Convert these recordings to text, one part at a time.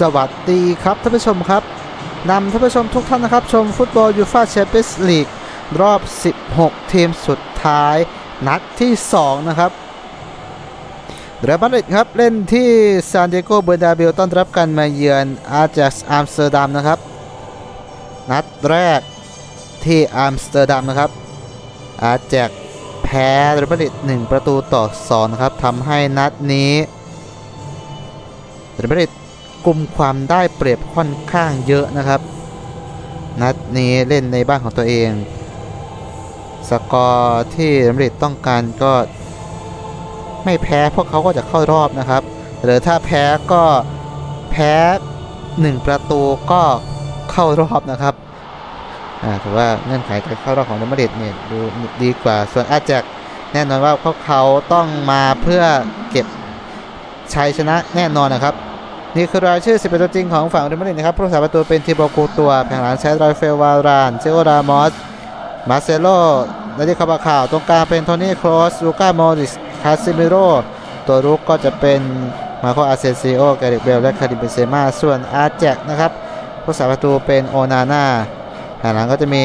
สวัสดีครับท่านผู้ชมครับนำท่านผู้ชมทุกท่านนะครับ ชมฟุตบอลยูฟ่าแชมเปี้ยนส์ลีกรอบ 16 ทีมสุดท้ายนัดที่ 2 นะครับเรอัลมาดริดครับ เล่นที่ซานดิเอโกเบอร์นาเบลต้อนรับกันมาเยือนอาร์เจสอัมสเตอร์ดัมนะครับ นัดแรกที่อัมสเตอร์ดัมนะครับ อาร์เจกแพ้เรอัลมาดริด1ประตูต่อ2นะครับทำให้นัดนี้เรอัลมาดริด กลุ่มความได้เปรียบค่อนข้างเยอะนะครับ นัดนี้เล่นในบ้านของตัวเอง สกอร์ที่เรอัมริดต้องการก็ไม่แพ้พวกเขาก็จะเข้ารอบนะครับ หรือถ้าแพ้ก็แพ้1ประตูก็เข้ารอบนะครับอ่าถือว่าเงื่อนไขการเข้ารอบของเรอัมริดเนี่ยดูดีกว่า ส่วนอาแจกแน่นอนว่าพวกเขาต้องมาเพื่อเก็บชัยชนะแน่นอนนะครับ นี่คือรายชื่อ 11 ตัวจริงของฝั่งเรอัลมาดริดนะครับผู้รักษาประตูเป็นทีโบกูตัวแผงหลังใช้รอยเฟลวารานเซโอรามอสมาเซโลนาดิคาบาข่าวตรงกลางเป็นโทนี่โครสลูก้าโมริสคาซิมิโรตัวรุกก็จะเป็นมาโคอาเซซิโอแกริเบลและคาริเบเซมาส่วนอาแจกนะครับผู้รักษาประตูเป็นโอนาน่าแผงหลังก็จะมี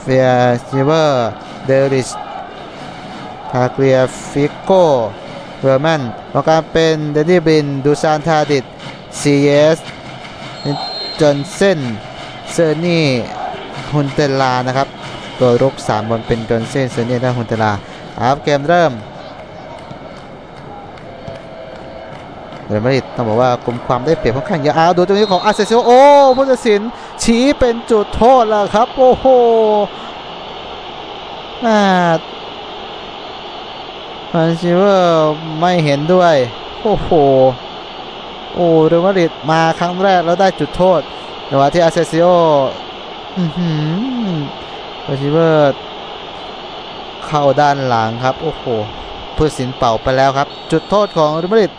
เฟียซิเวอร์เดริชทาเกลียฟิโก อร์แมนตรงกางเป็นเดนนี่บินดูซานทาดิดซีเอสจอนเซนเซอร์นี่ฮุนเตลานะครับตัวรุก3บอลเป็นจอนเซนเซอร์นี่และฮุนเตลาครับเกมเริ่มเรอัลมาดริดต้องบอกว่ากลุ่มความได้เปรียบค่อนข้างเยอะอ้าวดูตรงนี้ของอาเซซิโอโอ้ผู้ตัดสินชี้เป็นจุดโทษแล้วครับ โอ้โหอ่า ฟันชิเวอร์ไม่เห็นด้วย โอ้โห โอ้เรอัลมาดริดมาครั้งแรกแล้วได้จุดโทษแต่ว่าที่อาเซซิโอฟันชิเวอร์เข้าด้านหลังครับ โอ้โหผู้สินเป่าไปแล้วครับ จุดโทษของเรอัลมาดริด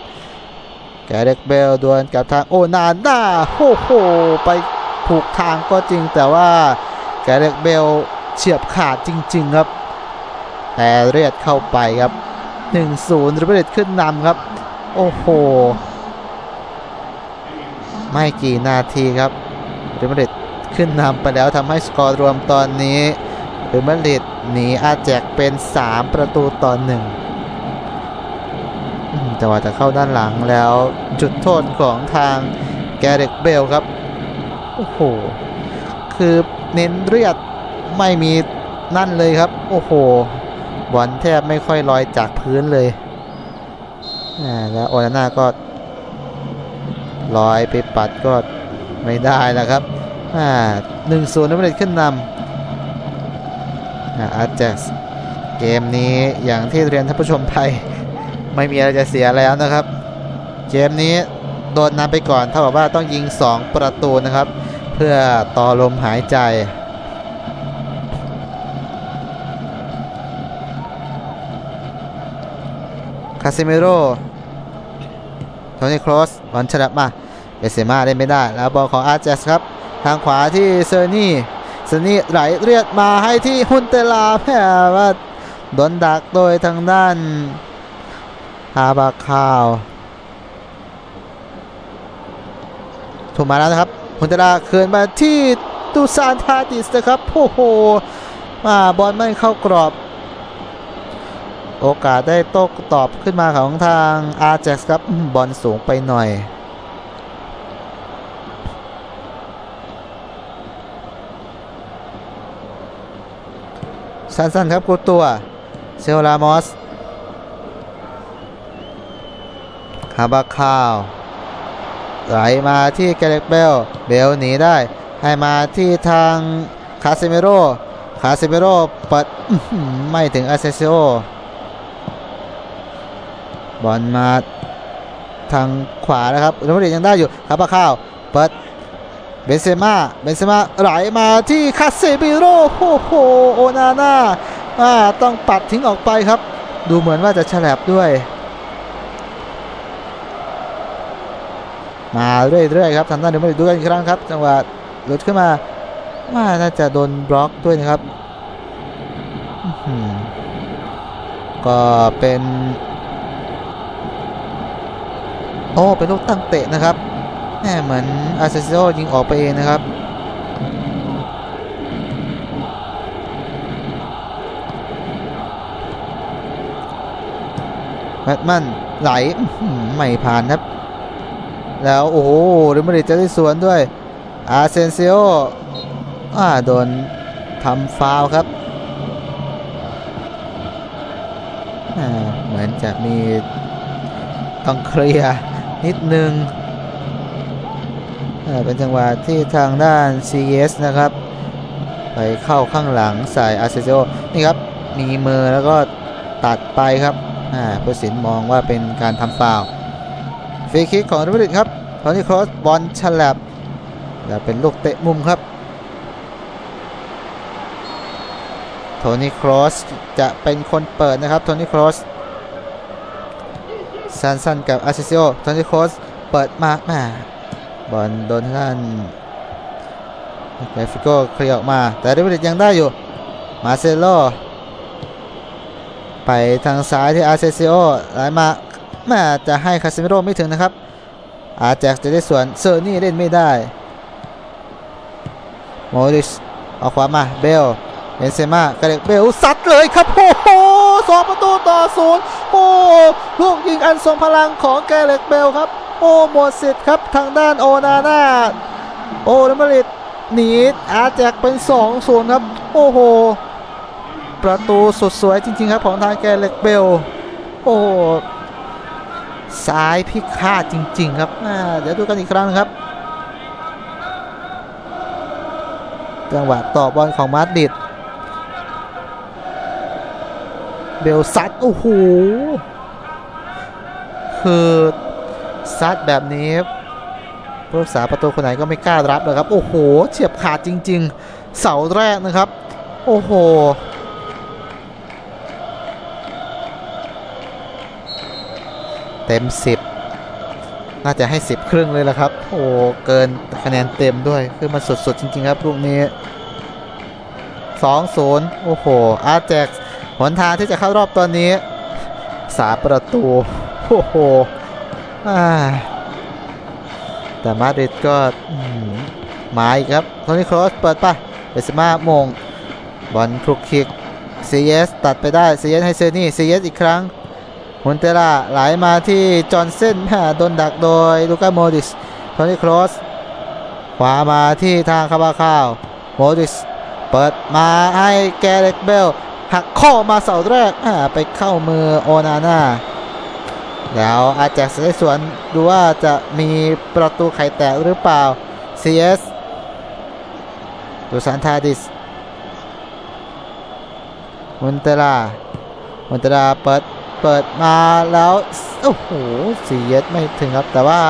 แกเด็กเบลดวลกับทางโอนาน่าโอ้โห ไปถูกทางก็จริงแต่ว่าแกเด็กเบลเฉียบขาดจริง ๆ ครับ แต่เรียดเข้าไปครับ 1-0รอัลมาดริดขึ้นนำครับ โอ้โห ไม่กี่นาทีครับรอัลมาดริดขึ้นนำไปแล้วทำให้สกอร์รวมตอนนี้รอัลมาดริดหนีอาแจกเป็น 3 ประตูต่อหนึ่งแต่ว่าจะเข้าด้านหลังแล้วจุดโทษของทางแกเรกเบลครับ โอ้โห คือเน้นเรียดไม่มีนั่นเลยครับ โอ้โห บอลแทบไม่ค่อยลอยจากพื้นเลยอ่าแล้วโอนาน่าก็ลอยไปปัดก็ไม่ได้แล้วครับอ่าหนึ่งศูนย์นักเตะขึ้นนำอ่าอาแจ็กเกมนี้อย่างที่เรียนท่านผู้ชมไป ไม่มีอะไรจะเสียแล้วนะครับ เกมนี้โดนนำไปก่อนเท่ากับว่าต้องยิง 2 ประตูนะครับ เพื่อต่อลมหายใจาซิเมโร่โทนี่ครอสบอลฉลับมาเอเซมาได้ไม่ได้ แล้วบอลของอาร์เจสครับ ทางขวาที่เซอร์นี่เซอร์นี่ไหลเรียดมาให้ที่ฮุนเตลาแพ้ว่าโดนดักโดยทางด้านฮาบาคาว ถูกมาแล้วนะครับฮุนเตลาคืนมาที่ตูซานทาดิสนะครับโอ้โหมาบอลไม่เข้ากรอบ โอกาสได้โต้ตอบขึ้นมาของทางอาร์เจ็กครับบอลสูงไปหน่อยสั้นๆครับกูตัวเซลลามอสฮาบาคาวไหลมาที่แกเรกเบลเบลหนีได้ ให้มาที่ทางคาซิเมโรคาซิเมโรเปิดไม่ถึงอาเซซิโอ บอลมาทางขวานะครับเรอัลมาริยังได้อยู่คาบาข้าวเปิดเบนเซม่าเบนเซม่าไหลมาที่คาเซบิโร่โอ้โหโอนาน่าอ่าต้องปัดทิ้งออกไปครับ ดูเหมือนว่าจะฉลับด้วย มาเรื่อยๆครับทางด้านเรอัลมาริดดูกันอีกครั้งครับ จังหวะหลุดขึ้นมาว่าน่าจะโดนบล็อกด้วยนะครับ ก็เป็น โอ้เป็นลูกตั้งเตะนะครับแหมเหมือนอาเซซิโอยิงออกไปเองนะครับแบทมันไหลไม่ผ่านครับ แล้วโอ้โหเรอัลมาดริดจะได้สวนด้วยอาเซนเซโออ่าโดนทำฟาวครับเหมือนจะมีต้องเคลียร์ นิดนึงอ่าเป็นจังหวะที่ทางด้าน CS นะครับ ไปเข้าข้างหลังใส่อาเซนเซนี่ครับ มีมือแล้วก็ตัดไปครับผู้สินมองว่าเป็นการทำฟาวฟรีคิกของเรอัลมาดริดครับตอนนี้ครอสบอลฉลับแล้วเป็นลูกเตะมุมครับโทนี่ครอสจะเป็นคนเปิดนะครับโทนี่ครอส ซานสันกับอาซิซิโอโทนี่คสเปิดมาแม่บอลโดนทางด้านเบฟิโก้เคลียร์ออกมา แต่เรอัลมาดริดยังได้อยู่ มาเซโลไปทางซ้ายที่อาเซซิโอไหลมาแม่จะให้คาซิมิโร่ไม่ถึงนะครับ อาแจ็กจะได้ส่วนเซอร์นี่เล่นไม่ได้โมริสเอาขวามาเบลเบนเซม่ากระเด็กเบลซัดเลยครับโอ้โหสองประตูต่อศูนย์ โอ้ลูกยิงอันทรงพลังของแกเล็กเบลครับ โอ้หมดสิทธิ์ครับทางด้านโอนาน่าโอเรมาริดหนีอาแจกเป็น2 0ครับ โอ้โห ประตูสุดสวยจริง ๆ ครับ ของทางแกเล็กเบล โอ้ซ้ายพิฆาตจริง ๆ ครับเดี๋ยวดูกันอีกครั้งครับจังหวะต่อบอลของมาดริด บลซัดโอ้โหคือซัดแบบนี้ผู้รักษาประตูคนไหนก็ไม่กล้ารับเลยครับโอ้โหเฉียบขาดจริง ๆ เสาแรกนะครับ โอ้โหเต็ม 10 น่าจะให้ 10 ครึ่งเลยละครับ โอ้เกินคะแนนเต็มด้วย คือมันสดๆ จริง ๆ ครับลูกนี้ 2-0 โอ้โห อาร์แจก หนทางที่จะเข้ารอบตอนนี้ สาประตูโอ้โหแต่มาดริดก็หมาอีกครับโทนี่ครอสเปิดไปเบสมามงบอลคลุกคลิก CS ตัดไปได้ CS ให้เซนี่ CS อีกครั้งฮุนเตล่าไหลมาที่จอห์นเซนโดนดักโดยลูก้าโมดิสโทนี่ครอสขวามาที่ทางคาบาคาวโมดิสเปิดมาให้แกเร็กเบล หักข้อมาเสาแรกไปเข้ามือโอนาน่าแล้วอาแจ็กได้สวนดูว่าจะมีประตูไข่แตกหรือเปล่า CS ดูซานทาดิสฮุนเตลาฮุนเตลาเปิด เปิดมาแล้ว โอ้โหสีเยสไม่ถึงครับ แต่ว่า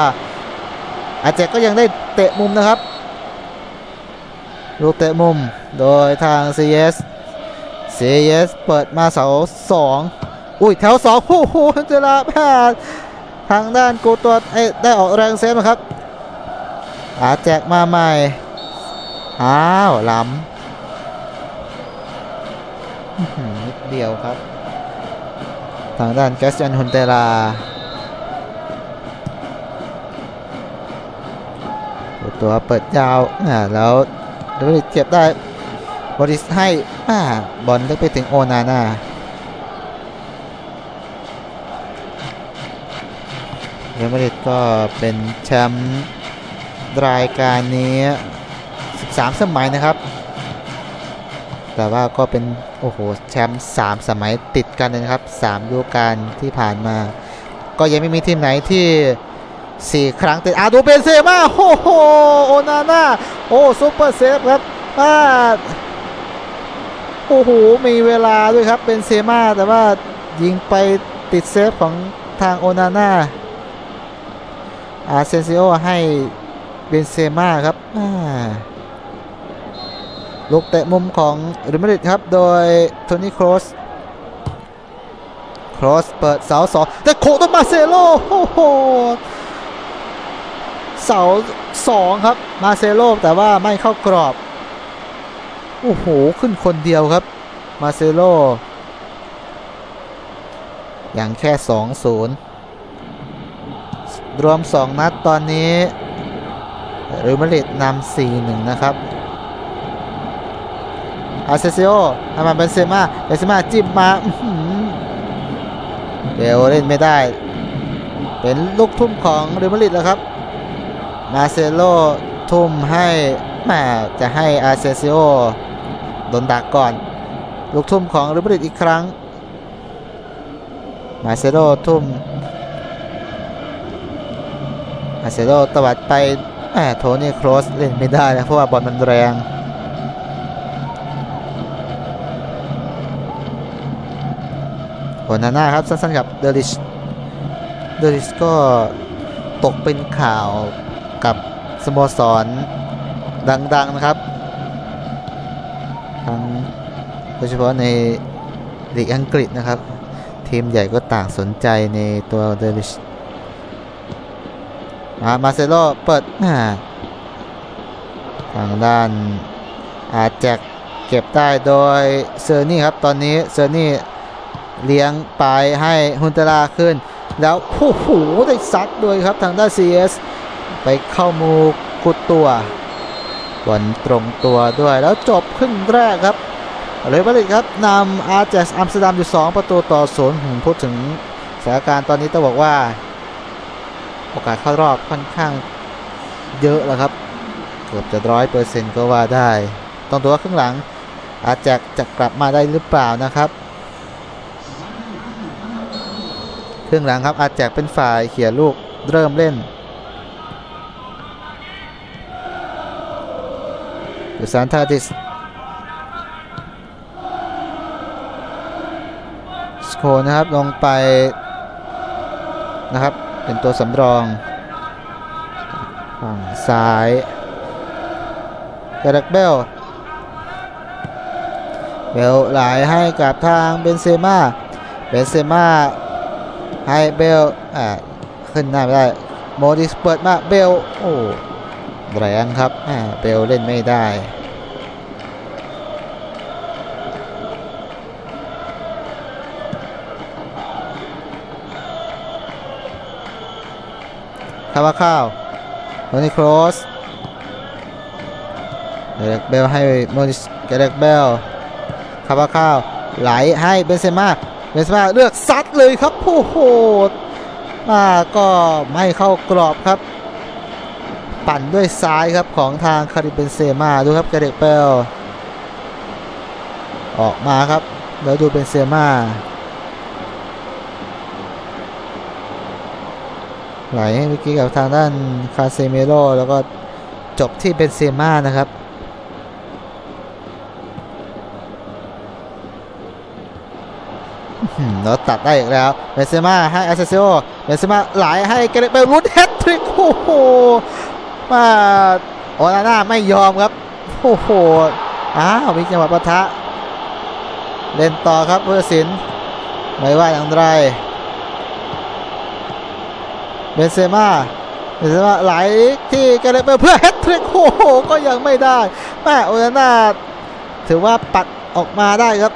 อาเจกก็ยังได้เตะมุมนะครับ ลูกเตะมุมโดยทาง CS CS เปิดมาเสาสองอุ้ยแถวสองโอ้โหเจลาแพททางด้านกูตัวได้ออกแรงเซฟนะครับอาแจกมาใหม่ อ้าวล้ำนิดเดียวครับ ทางด้านแกสยันฮุนเตลาตัวเปิดยาวอ่าแล้วเดวิเก็บได้ บริสให้อ่าบอลได้ไปถึงโอนาน่าเรอัลมาดริดก็เป็นแชมป์รายการนี้ 13 สมัยนะครับ แต่ว่าก็เป็น โอ้โห แชมป์3สมัยติดกันเลยนะครับ3ฤดูกาลที่ผ่านมา ก็ยังไม่มีทีมไหนที่ 4 ครั้งติดอาดูเบนเซม่าโอ้โห โอนาน่า โอ้ซุปเปอร์เซฟครับอ่า โอ้โหมีเวลาด้วยครับเบนเซมาแต่ว่ายิงไปติดเซฟของทางโอนาน่าอาเซนซิโอให้เบนเซม่าครับลูกเตะมุมของเรอัลมาดริดครับ โดยโทนี่ครอสครอสเปิดเสาสองแต่โคตมาเซโลโอ้โหเสาสองครับมาเซโลแต่ว่าไม่เข้ากรอบ โอ้โห ขึ้นคนเดียวครับ มาเซโลอย่างแค่ 2-0 รวม 2 นัดตอนนี้เรอัลมาริดนำ4-1 นะครับ อาเซซิโอทำมาเบนเซมาเบนเซมาจิ้มมาเบลเล่นไม่ได้ เป็นลูกทุ่มของเรอัลมาริดแล้วครับ มาเซโลทุ่มให้แม่จะให้อาเซซิโอ โดนดักก่อน ลูกทุ่มของรอัลมาดริดอีกครั้ง มาเซโลทุ่ม มาเซโลตวัดไปแหมโทนี่โครสเล่นไม่ได้นะเพราะว่าบอลมันแรงโอนาน่าครับ สั้นๆกับเดลิช เดลิชก็ตกเป็นข่าวกับสโมสรดัง ๆ นะครับ ทั้งโดยเฉพาะในลีกอังกฤษนะครับ ทีมใหญ่ก็ต่างสนใจในตัวเดลิชมามาเซโลเปิดทางด้านอาจจะเก็บได้โดยเซอร์นี่ครับ ตอนนี้เซอร์นี่เลี้ยงไปให้ฮุนเตลาขึ้น แล้วโอ้โหได้ซัดด้วยครับทางด้าน CS ไปเข้ามูคุดตัว บอลตรงตัวด้วยแล้วจบครึ่งแรกครับเลยบริตครับนำอาร์เจสอัมสเตอร์ดัมอยู่ 2 ประตูต่อศูนย์ผมพูดถึงสถานการณ์ตอนนี้ต้องบอกว่า โอกาสเข้ารอบค่อนข้างเยอะแล้วครับ เกือบจะร้อยเปอร์เซ็นต์ก็ว่าได้ ต้องดูว่าครึ่งหลัง อาจจะจะกลับมาได้หรือเปล่านะครับครึ่งหลังครับอาจจะเป็นฝ่ายเขี่ยลูกเริ่มเล่น ยูซานทาติสสโคนะครับลงไปนะครับ เป็นตัวสำรองฝั่งซ้ายกระดักเบลเบลไหลให้กับทางเบนเซม่าเบนเซม่าให้เบลอ่าขึ้นหน้าไม่ได้โมดิสเปิดมาเบลโอ้ แรงครับเบลเล่นไม่ได้คาว่าข้าวโมนิครอสเดรกเบลให้โมดิสเดรกเบลคาว่าข้าวไหลให้เบนเซม่าเบนเซม่าเลือกซัดเลยครับโอ้โหมาก็ไม่เข้ากรอบครับ ปั่นด้วยซ้ายครับของทางคาริเบนเซมาดูครับกระเดกเปลออกมาครับแล้วดูเบนเซมาไหลเมื่อกี้กับทางด้านคาเซเมโรแล้วก็จบที่เบนเซมานะครับแล้วตัดได้อีกแล้วเบนเซม่าให้อาเซซิโอเบนเซม่าไหลให้เกเรเบลลุดแฮตทริกโอ้โห มาโอนาน่าไม่ยอมครับโอ้โหอ้าวมีจังหวะปะทะ เล่นต่อครับพุทธศิลป์ไม่ว่าอย่างไรเบนเซม่าเบนเซม่าไหลที่เกเรเบลเพื่อแฮตทริกโอ้โหก็ยังไม่ได้แม่โอนาน่าถือว่าปัดออกมาได้ครับ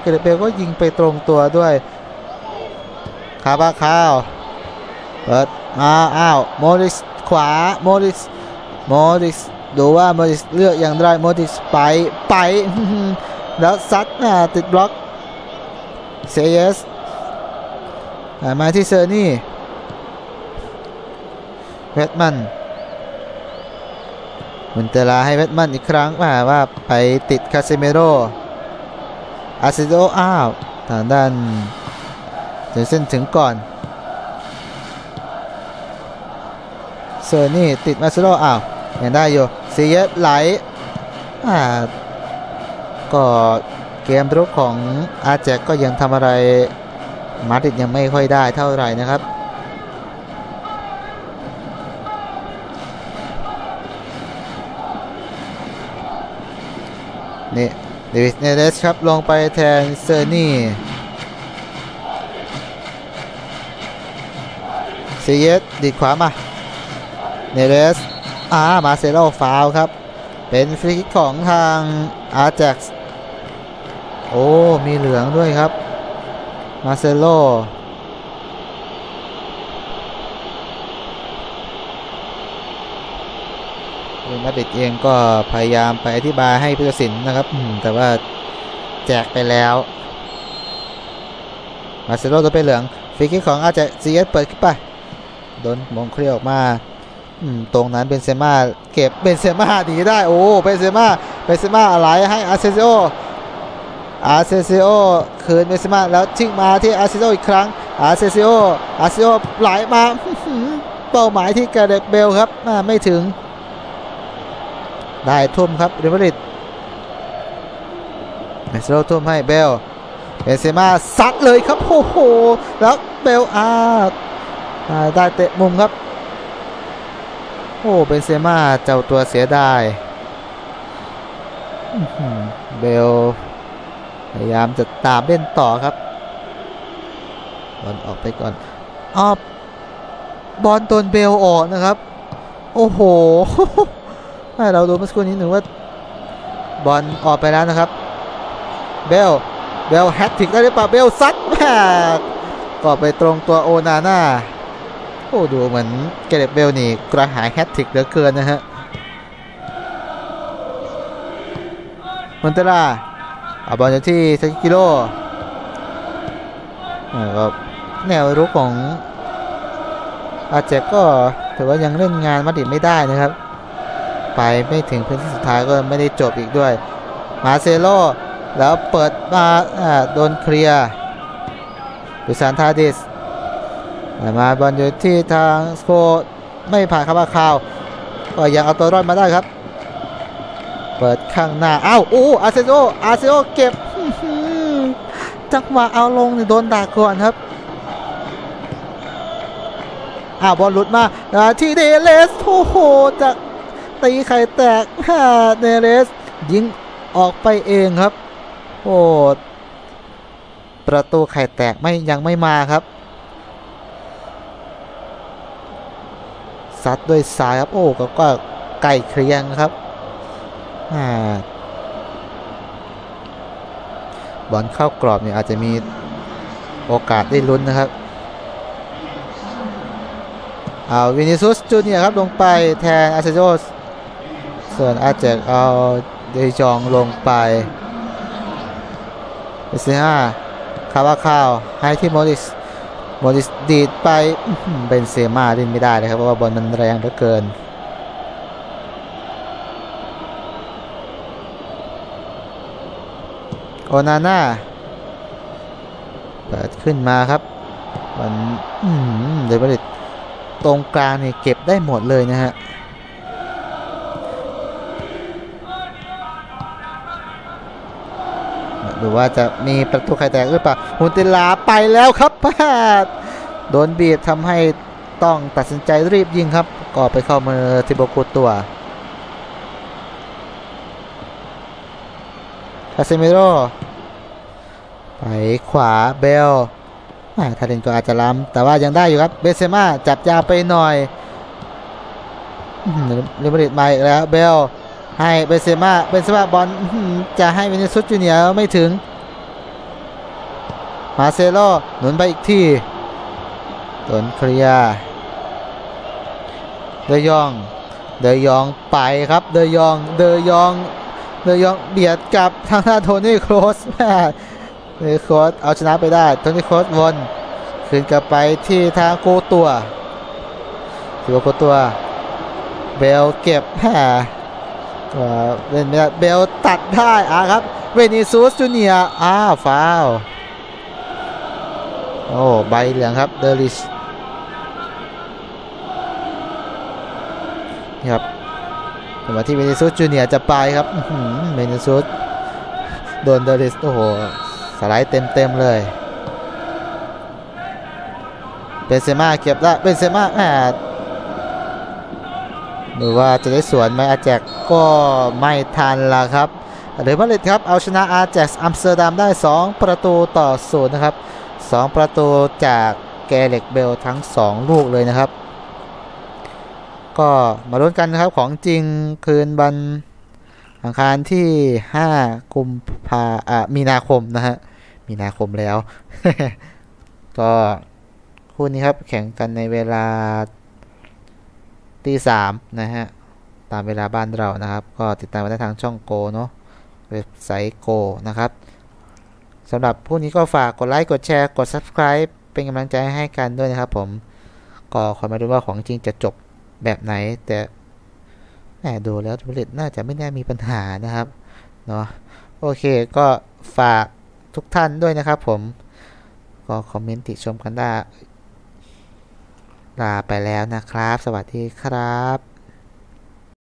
เกเรเบลก็ยิงไปตรงตัวด้วยคาบาคาวเปิดมาอ้าวโมริส ขวาโมริสโมริสดูว่าโมริสเลือกอย่างไรโมริสไปไปแล้วซัดติดบล็อกเซเยสมาที่เซอร์นี่เวทมันมุนเตลาให้เวทมันอีกครั้งมาว่าไปติดคาเซเมโรอาซิโดอ้าวทางด้านเจเส้นถึงก่อน เซอร์นี่ติดมาซิโดอ้าวยังได้อยู่ซีเยสไหลอ่าก็เกมรุกของอาแจกก็ยังทำอะไรมาดริดยังไม่ค่อยได้เท่าไหร่นะครับนี่เดวิสเนเดสครับลงไปแทนเซอร์นี่ซีเยสดีดขวามา เนเรสอ่ามาเซโลฟาวครับ เป็นฟรีของทางอาแจ็กโอ้ มีเหลืองด้วยครับ มาเซโลมาดิดเองก็พยายามไปอธิบายให้ผู้ตัดสินนะครับ แต่ว่าแจกไปแล้ว มาเซโลตัวเป็นเหลืองฟรีคิกของอาจจะซีเอสเปิดขึ้นไปโดนมงเครียออกมา ตรงนั้นเบนเซม่าเก็บเบนเซม่าหนีได้โอ้เบนเซม่าเบนเซม่าอะไรให้อาร์เซซิโออาร์เซซิโอคืนเบนเซม่าแล้วทิ้งมาที่อาร์เซซิโออีกครั้งอาร์เซซิโออาร์เซซิโอไหลมาเป้าหมายที่แกเด็กเบลครับอ่าไม่ถึง ได้ทุ่มครับเรอัลมาดริดเบนเซโลทุ่มให้เบลเบนเซม่าซัดเลยครับโอ้โหแล้วเบลอาได้เตะมุมครับ โอ้เบนเซม่าเจ้าตัวเสียดายเบลพยายามจะตามเล่นต่อครับบอลออกไปก่อนอ้าวบอลโดนเบลออกนะครับ โอ้โหให้เราดูเมื่อสักครู่นี้หนึ่งว่าบอลออกไปแล้วนะครับ เบล เบลแฮตทริกได้หรือเปล่าเบลซัดแม่ก็ไปตรงตัวโอนาน่า โอ้ดูเหมือนเกเรตเบลนี่กระหายแฮตทริกเหลือเกินนะฮะมอนเตล่าเอาบอลอยู่ที่ซากิโร่แนวรุกของอาเจกก็ถือว่ายังเล่นงานมาดิดไม่ได้นะครับ ไปไม่ถึงพื้นที่สุดท้ายก็ไม่ได้จบอีกด้วย มาเซโลแล้วเปิดมาโดนเคลียร์ดุสานทาดิส มาบอลอยู่ที่ทางสโคไม่ผ่านคาบาคาว ก็ยังเอาตัวรอดมาได้ครับ เปิดข้างหน้าอ้าวโอ้อาเซโออาเซโอเก็บจังหวะเอาลงนี่โดนด่าก่อนครับอ้าวบอลหลุดมาาที่เดเลสโอ้โหจากตีไข่แตกเนเรสยิงออกไปเองครับ โอ้ประตูไข่แตกไม่ยังไม่มาครับ ซัดด้วยซ้ายครับ โอ้ก็ก็ไก่เคลียงครับอ่าบอลเข้ากรอบเนี่ยอาจจะมีโอกาสได้ลุ้นนะครับเอาวินิซุสจูเนียครับลงไปแทนอาเซโจสส่วนอาเจกเอาเดจองลงไปเอสห้าคาวาข้าวให้ที่โมดิส บอลสดีดไปเบนเซม่าเล่นไม่ได้เลยครับเพราะว่าบอลมันแรงเหลือเกินโอนาน่าเปิดขึ้นมาครับมันอืมเดวิดตรงกลางเนี่ยเก็บได้หมดเลยนะฮะ ดูว่าจะมีประตูใครแตกหรือเปล่าฮุนติลาไปแล้วครับพาดโดนบีบทำให้ต้องตัดสินใจรีบยิงครับ ก็ไปเข้ามือทิโบกุตัวคาเซมิโร่ไปขวาเบลทาเลนก็อาจจะล้ำแต่ว่ายังได้อยู่ครับ เบเซม่าจับยาวไปหน่อยเรอัลมาดริดมาอีกแล้วเบล ให้เบนเซม่าเบนเซม่าบอลจะให้เวนิซุสจูเนียร์ไม่ถึง มาเซโลหนุนไปอีกที่ตนเคลียร์เดยอง เดยองไปครับ เดยอง เดยอง เดยองเบียดกับทางหน้าโทนี่โครสแม่โทนี่โครสเอาชนะไปได้ โทนี่โครสวนคืนกลับไปที่ทางโกตัวถือว่าโกตัว เบลเก็บแหมก็ เล่นเบลตัดได้อะครับเวนิซูสจูเนียร์อ้าวฟาวโอ้ใบเหลืองครับเดลิชนี่ครับจังหวะที่เวนิซูสจูเนียจะไปครับเวนิซูสโดนเดลิชโอ้โหสไลด์เต็มเต็มๆเลยเบนเซม่าเก็บได้เบนเซม่าแหม หรือว่าจะได้สวนไหมอาแจกก็ไม่ทันละครับหรือมาดริดครับเอาชนะอาแจกอัมสเตอร์ดัมได้ 2 ประตูต่อศูนย์นะครับ 2 ประตูจากแกเล็กเบลทั้ง 2 ลูกเลยนะครับ ก็มาลุ้นกันนะครับของจริงคืนวันอังคารที่ 5 กุมภาอ่ามีนาคมนะฮะ มีนาคมแล้ว ก็คู่นี้ครับแข่งกันในเวลา ตีสามนะฮะ ตามเวลาบ้านเรานะครับ ก็ติดตามมาได้ทางช่องโกเนาะเว็บไซต์โกนะครับสำหรับผู้นี้ก็ฝากกดไลค์กดแชร์กด subscribe เป็นกำลังใจให้กันด้วยนะครับผม ก็คอยมาดูว่าของจริงจะจบแบบไหน แต่แหมดูแล้วผลิตน่าจะไม่น่ามีปัญหานะครับเนาะโอเคก็ฝากทุกท่านด้วยนะครับผม ก็คอมเมนต์ติชมกันได้ ลาไปแล้วนะครับ สวัสดีครับ